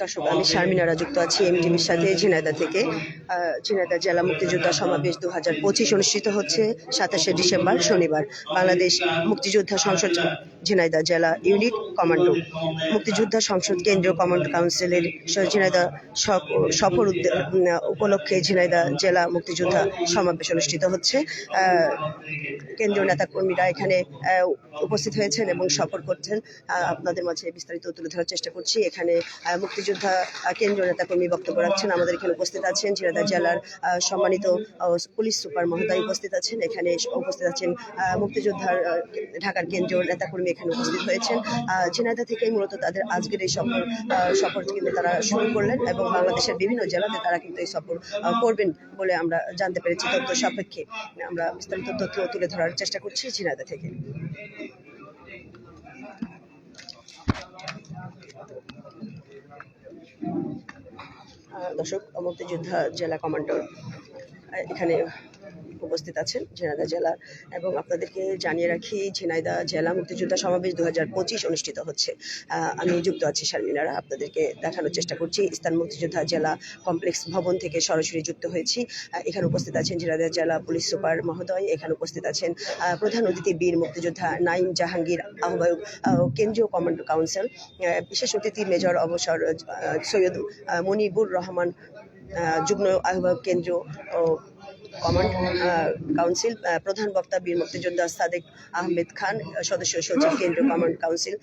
দর্শক আমি শারমিনারা যুক্ত আছি এমটিভির সাথে ঝিনাইদা থেকে। ঝিনাইদা জেলা মুক্তিযোদ্ধা সমাবেশ দু হাজার পঁচিশ অনুষ্ঠিত হচ্ছে সাতাশে ডিসেম্বর শনিবার। বাংলাদেশ মুক্তিযোদ্ধা সংসদ ঝিনাইদা জেলা ইউনিট কমান্ডো। মুক্তিযোদ্ধা সংসদ কেন্দ্রীয় কমান্ড কাউন্সিলের ঝিনাইদা সফ- সফর উপলক্ষে ঝিনাইদা জেলা মুক্তিযোদ্ধা সমাবেশ অনুষ্ঠিত হচ্ছে। কেন্দ্রীয় নেতাকর্মীরা এখানে আহ, উপস্থিত হয়েছেন এবং সফর করছেন। আপনাদের মাঝে বিস্তারিত তুলে ধরার চেষ্টা করছি। এখানে আহ, মুক্তিযোদ্ধা কেন্দ্রীয় নেতাকর্মী বক্তব্য রাখছেন। আমাদের এখানে উপস্থিত আছেন ঝিনাইদহ জেলার সম্মানিত পুলিশ সুপার মহোদয় উপস্থিত আছেন। এখানে উপস্থিত আছেন মুক্তিযোদ্ধার ঢাকার কেন্দ্রীয় নেতাকর্মী এখানে উপস্থিত হয়েছেন। ঝিনাইদহ থেকে মূলত তাদের আজকের এই সফর সফর কিন্তু তারা শুরু করলেন এবং বাংলাদেশের বিভিন্ন জেলাতে তারা কিন্তু এই সফর করবেন বলে আমরা জানতে পেরেছি তথ্য সাপেক্ষে। আমরা বিস্তারিত তথ্য তুলে ধরার চেষ্টা করছি ঝিনাইদহ থেকে। দর্শক মুক্তিযোদ্ধা জেলা কমান্ডার এখানে উপস্থিত আছেন ঝিনাইদহ জেলা এবং আপনাদেরকে জানিয়ে রাখি ঝিনাইদহ জেলা মুক্তিযোদ্ধা সমাবেশ দু হাজার পঁচিশ অনুষ্ঠিত হচ্ছে। আমি যুক্ত আছি শারমিনারা আপনাদেরকে দেখানোর চেষ্টা করছি। ইস্তান মুক্তিযোদ্ধা জেলা কমপ্লেক্স ভবন থেকে সরাসরি যুক্ত হয়েছি। এখানে উপস্থিত আছেন ঝিনাইদহ জেলা পুলিশ সুপার মহোদয় এখানে উপস্থিত আছেন প্রধান অতিথি বীর মুক্তিযোদ্ধা নাইম জাহাঙ্গীর আহ্বায়ক আহ, কেন্দ্রীয় কমান্ড কাউন্সিল বিশেষ অতিথি মেজর অবসর সৈয়দ মনিবুর রহমান যুগ্ম আহ্বায়ক কেন্দ্র কমান্ড কাউন্সিল প্রধান বক্তা বীর মুক্তিযোদ্ধা সাদেক আহমেদ খান সদস্য সচিব কেন্দ্রীয় কমান্ড কাউন্সিল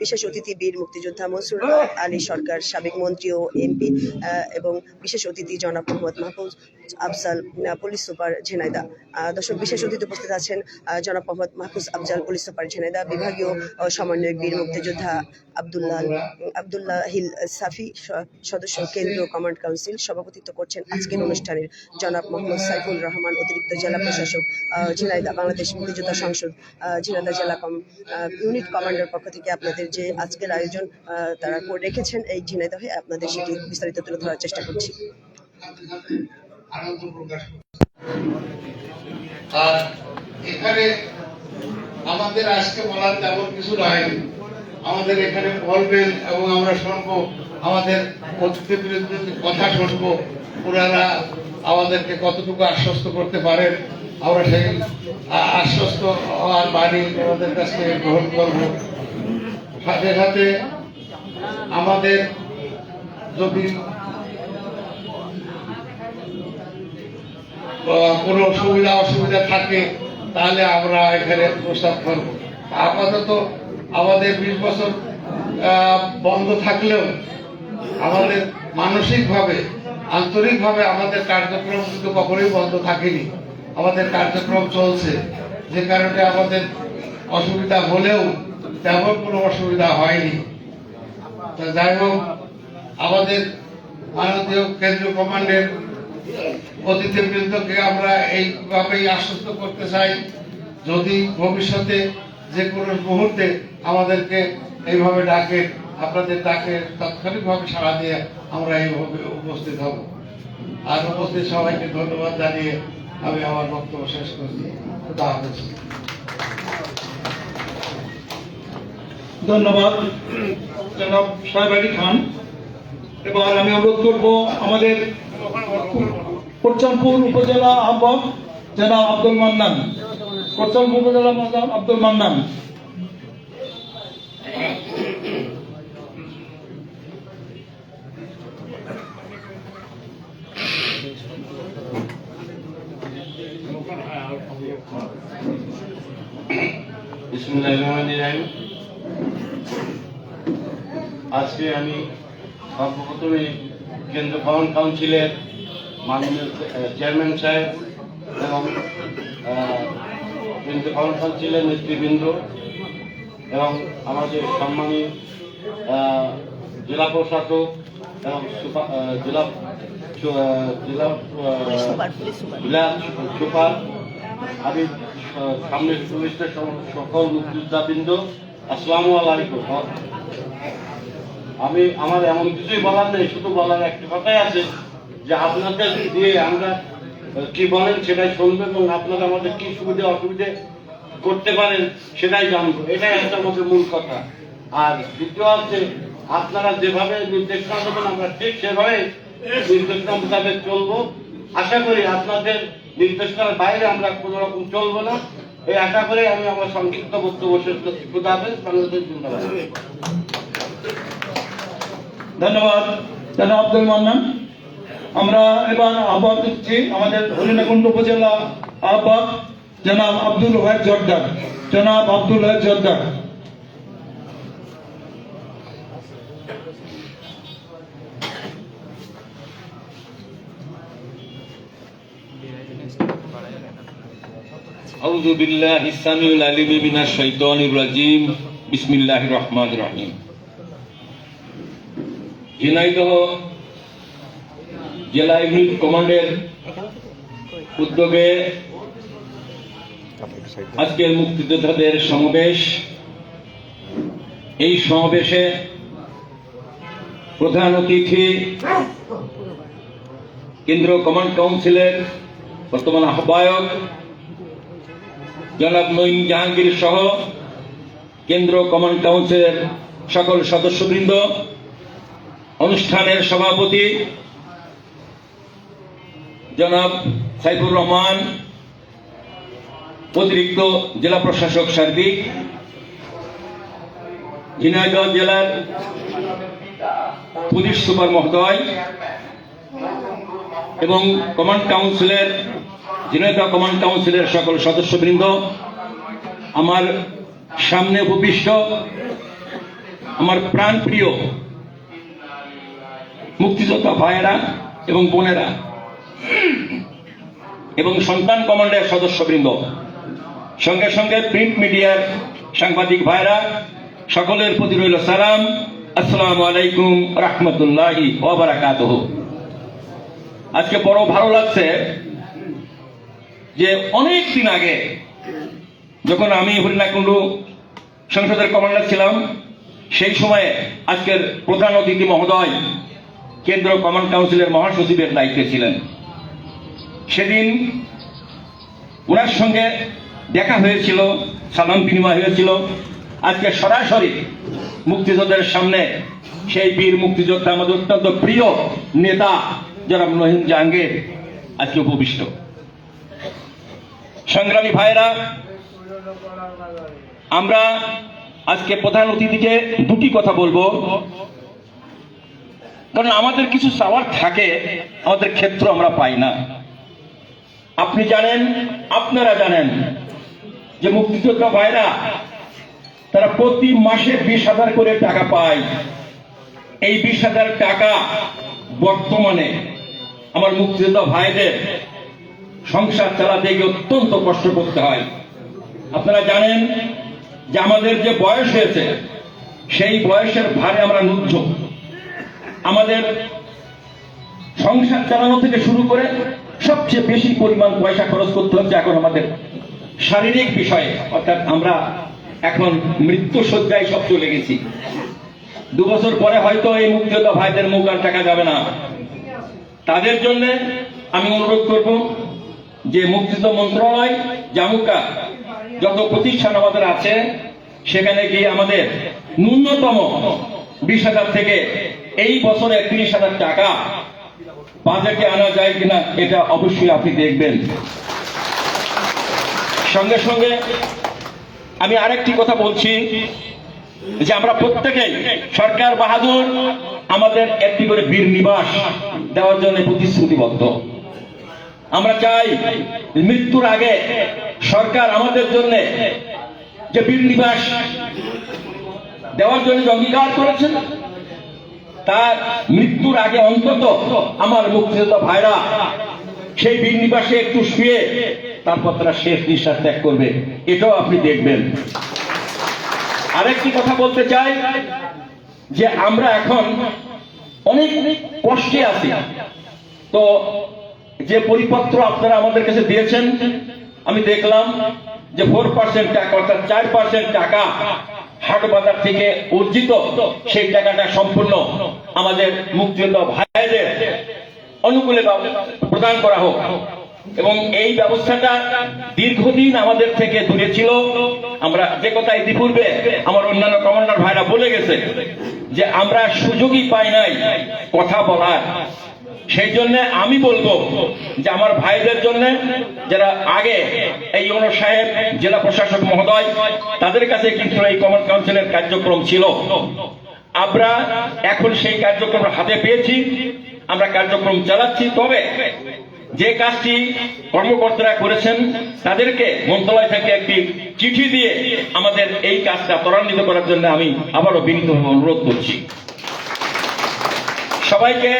বিশেষ অতিথি বীর মুক্তিযোদ্ধা মনসুর আলী সরকার সাবেক মন্ত্রী ও এমপি এবং বিশেষ অতিথি জনাব মোহাম্মদ মাহফুজ আফজাল পুলিশ সুপার ঝিনাইদা। দর্শক বিশেষ অতিথি উপস্থিত আছেন জনাব মোহাম্মদ মাহফুজ আফজাল পুলিশ সুপার ঝিনাইদা বিভাগীয় সমন্বয়ক বীর মুক্তিযোদ্ধা আবদুল্লাহ আবদুল্লাহ হিল সাফি সদস্য কেন্দ্রীয় কমান্ড কাউন্সিল সভাপতিত্ব করছেন আজকের অনুষ্ঠানের জনাব মোহাম্মদ সাইফুল রহমান অতিরিক্ত জেলা প্রশাসক আহ, ঝিনাইদহ বাংলাদেশ মুক্তিযোদ্ধা সংসদ আহ, ঝিনাইদহ জেলা কম ইউনিট কমান্ডার পক্ষ থেকে আপনাদের যে আজকের আয়োজন তারা করে রেখেছেন এই ঝিনাইদহে আপনাদের সেটি বিস্তারিত তুলে ধরার চেষ্টা করছি। এখানে আমাদের আজকে বলার তেমন কিছু নাই। আমাদের এখানে বলবেন এবং আমরা শুনব আমাদের কথা শুনব ওনারা আমাদেরকে কতটুকু আশ্বস্ত করতে পারেন, আমরা সেই আশ্বস্ত হওয়ার বাণী আমাদের কাছ থেকে গ্রহণ করব। সাথে সাথে আমাদের যদি কোনো সুবিধা, অসুবিধা থাকে, তাহলে আমরা এখানে প্রস্তাব করব। আপাতত আমাদের বিশ বছর বন্ধ থাকলেও আমাদের মানসিকভাবে আন্তরিকভাবে আমাদের কার্যক্রম কিন্তু কখনোই বন্ধ থাকেনি। আমাদের কার্যক্রম চলছে। যে কারণে আমাদের অসুবিধা হলেও তেমন কোনো অসুবিধা হয়নি। তা যাই হোক, আমাদের ভারতীয় কেন্দ্রীয় কমান্ডের অতিথিবৃন্দকে আমরা এইভাবেই আশ্বস্ত করতে চাই, যদি ভবিষ্যতে যে কোনো মুহূর্তে আমাদেরকে এইভাবে ডাকে আপনাদের ডাকে তাৎক্ষণিকভাবে সাড়া দিয়ে আমরা এইভাবে উপস্থিত হব। আর উপস্থিত সবাইকে ধন্যবাদ জানিয়ে আমি আমার বক্তব্য শেষ করছি। খুদা হাফেজ। ধন্যবাদ, জনাব সাহেব আলী খান। এবার আমি অনুরোধ করব আমাদের কোরচানপুর উপজেলা আহ্বায়ক জনাব আব্দুল মান্নান। কোরচানপুর উপজেলা আব্দুল মান্নান। আজকে আমি সর্বপ্রথমে কেন্দ্র ভবন কাউন্সিলের মাননীয় চেয়ারম্যান সাহেব এবং কেন্দ্র ভবন কাউন্সিলের নেতৃবৃন্দ এবং আমাদের সম্মানী জেলা প্রশাসক এবং জেলা জেলা জেলা সুপার আমি আহ, সামনে শুভেচ্ছা সকল মুক্তিযোদ্ধাবৃন্দ আসসালামু আলাইকুম। আমি আমার এমন কিছুই বলার নেই শুধু বলার একটা কথাই আছে যে আপনাদের দিয়ে আমরা কি বলেন সেটাই শুনব এবং আপনারা আমাদের কি সুবিধা অসুবিধে করতে পারেন সেটাই জানব। এটাই হচ্ছে আমাদের মূল কথা। আর দ্বিতীয় হচ্ছে আপনারা যেভাবে নির্দেশনা দেবেন আমরা ঠিক সেভাবে নির্দেশনা মোতাবেক চলবো। আশা করি আপনাদের নির্দেশনার বাইরে আমরা কোনো রকম চলবো না। এই আশা করে আমি আমার সংক্ষিপ্ত বক্তব্য শেষ করছি। খুদা হাফেজ বাংলাদেশ ধন্যবাদ জনাব আব্দুল মান্নান। আমরা এবার আহ্বান দিচ্ছি আমাদের হরিণাকুণ্ড উপজেলা আহ্বায়ক জনাব আব্দুল ওয়াহেদ জর্দার। জনাব আব্দুল ওয়াহেদ জর্দার। أعوذ بالله السميع العليم من الشيطان الرجيم بسم الله الرحمن الرحيم ঝিনাইদহ জেলা ইউনিট কমান্ডের উদ্যোগে আজকের মুক্তিযোদ্ধাদের সমাবেশ এই সমাবেশে প্রধান অতিথি কেন্দ্রীয় কমান্ড কাউন্সিলের বর্তমান আহ্বায়ক জনাব নঈম জাহাঙ্গীর সহ কেন্দ্র কমান্ড কাউন্সিলের সকল সদস্যবৃন্দ, অনুষ্ঠানের সভাপতি জনাব সাইফুর রহমান, অতিরিক্ত জেলা প্রশাসক সার্বিক, ঝিনাইদহ জেলার পুলিশ সুপার মহোদয় এবং কমান্ড কাউন্সিলের ঝিনাইদহ কমান্ড কাউন্সিলের সকল সদস্যবৃন্দ, আমার সামনে উপবিষ্ট, আমার প্রাণপ্রিয় মুক্তিযোদ্ধা ভাইয়েরা এবং বোনেরা এবং সন্তান কমান্ডের সদস্যবৃন্দ, সঙ্গে সঙ্গে প্রিন্ট মিডিয়ার সাংবাদিক ভাইরা সকলের প্রতি রইল সালাম। আসসালামু আলাইকুম রহমতুল্লাহি আজকে বড় ভালো লাগছে যে অনেক দিন আগে যখন আমি হরিণাকুণ্ডু সংসদের কমান্ডার ছিলাম, সেই সময়ে আজকের প্রধান অতিথি মহোদয় কেন্দ্র কমান্ড কাউন্সিলের মহাসচিবের দায়িত্বে ছিলেন। সেদিন ওনার সঙ্গে দেখা হয়েছিল সালাম বিনিময় হয়েছিল। আজকে সরাসরি মুক্তিযোদ্ধাদের সামনে সেই বীর মুক্তিযোদ্ধা আমাদের অত্যন্ত প্রিয় নেতা যারা নহিম জাহাঙ্গীর আজকে উপবিষ্ট। সংগ্রামী ভাইরা আমরা আজকে প্রধান অতিথিকে দুটি কথা বলব। কারণ আমাদের কিছু চাওয়ার থাকে, আমাদের ক্ষেত্র আমরা পাই না। আপনি জানেন, আপনারা জানেন যে মুক্তিযোদ্ধা ভাইরা, তারা প্রতি মাসে বিশ হাজার করে টাকা পায়। এই বিশ হাজার টাকা বর্তমানে আমার মুক্তিযোদ্ধা ভাইদের সংসার চালাতে গিয়ে অত্যন্ত কষ্ট করতে হয়। আপনারা জানেন যে আমাদের যে বয়স হয়েছে, সেই বয়সের ভারে আমরা নুজ্জ আমাদের সংসার চালানো থেকে শুরু করে সবচেয়ে বেশি পরিমাণ পয়সা খরচ করতে হচ্ছে এখন আমাদের শারীরিক বিষয়ে। অর্থাৎ আমরা এখন মৃত্যু সজ্জায় সব চলে গেছি। দু বছর পরে হয়তো এই মুক্তিযোদ্ধা ভাইদের মুখ আর টাকা যাবে না। তাদের জন্য আমি অনুরোধ করব যে মুক্তিযুদ্ধ মন্ত্রণালয়, জামুকা, যত প্রতিষ্ঠান আমাদের আছে, সেখানে গিয়ে আমাদের ন্যূনতম বিশ হাজার থেকে এই বছরে একত্রিশ হাজার টাকা বাজেটে আনা যায় কিনা, এটা অবশ্যই আপনি দেখবেন। সঙ্গে সঙ্গে আমি আরেকটি কথা বলছি, যে আমরা প্রত্যেকেই সরকার বাহাদুর, আমাদের একটি করে বীর নিবাস দেওয়ার জন্য প্রতিশ্রুতিবদ্ধ। আমরা চাই মৃত্যুর আগে সরকার আমাদের জন্য যে বীর নিবাস দেওয়ার জন্য অঙ্গীকার করেছেন, তার মৃত্যুর আগে অন্তত আমার মুক্তিযোদ্ধা ভাইরা সেই বীর নিবাসে একটু শুয়ে তারপর তারা শেষ নিঃশ্বাস ত্যাগ করবে। এটাও আপনি দেখবেন। আরেকটি কথা বলতে চাই যে আমরা এখন অনেক কষ্টে আছি। তো যে পরিপত্র আপনারা আমাদের কাছে দিয়েছেন, আমি দেখলাম যে ফোর পার্সেন্ট টাকা, অর্থাৎ চার পার্সেন্ট টাকা হাট বাজার থেকে অর্জিত, সেই টাকাটা সম্পূর্ণ আমাদের মুক্তিযোদ্ধা ভাইদের অনুকূলে প্রদান করা হোক। এবং এই ব্যবস্থাটা দীর্ঘদিন আমাদের থেকে দূরে ছিল। আমরা যে কথা ইতিপূর্বে আমার অন্যান্য কমান্ডার ভাইরা বলে গেছে, যে আমরা সুযোগই পাই নাই কথা বলার। সেই জন্য আমি বলব যে আমার ভাইদের জন্য যারা আগে এই ইউনো সাহেব, জেলা প্রশাসক মহোদয়, তাদের কাছে কিন্তু এই কমন কাউন্সিলের কার্যক্রম ছিল। আমরা এখন সেই কার্যক্রম হাতে পেয়েছি, আমরা কার্যক্রম চালাচ্ছি। তবে যে কাজটি কর্মকর্তারা করেছেন, তাদেরকে মন্ত্রণালয় থেকে একটি চিঠি দিয়ে আমাদের এই কাজটা ত্বরান্বিত করার জন্য আমি আবারও বিনীতভাবে অনুরোধ করছি। সবাইকে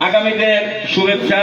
আগামী দিনের শুভেচ্ছা।